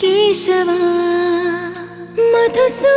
केशवा मधुसू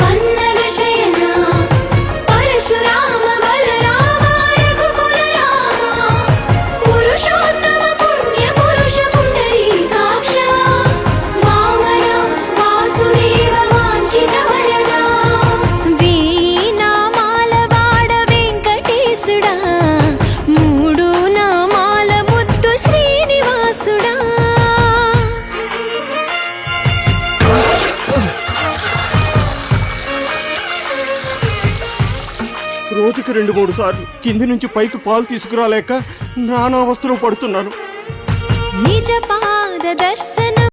రోజుకి రెండు మూడు సార్లు కింది నుంచి పైకి పాలు తీసుకురాలేక నానా అవస్థలో పడుతున్నాను. దర్శన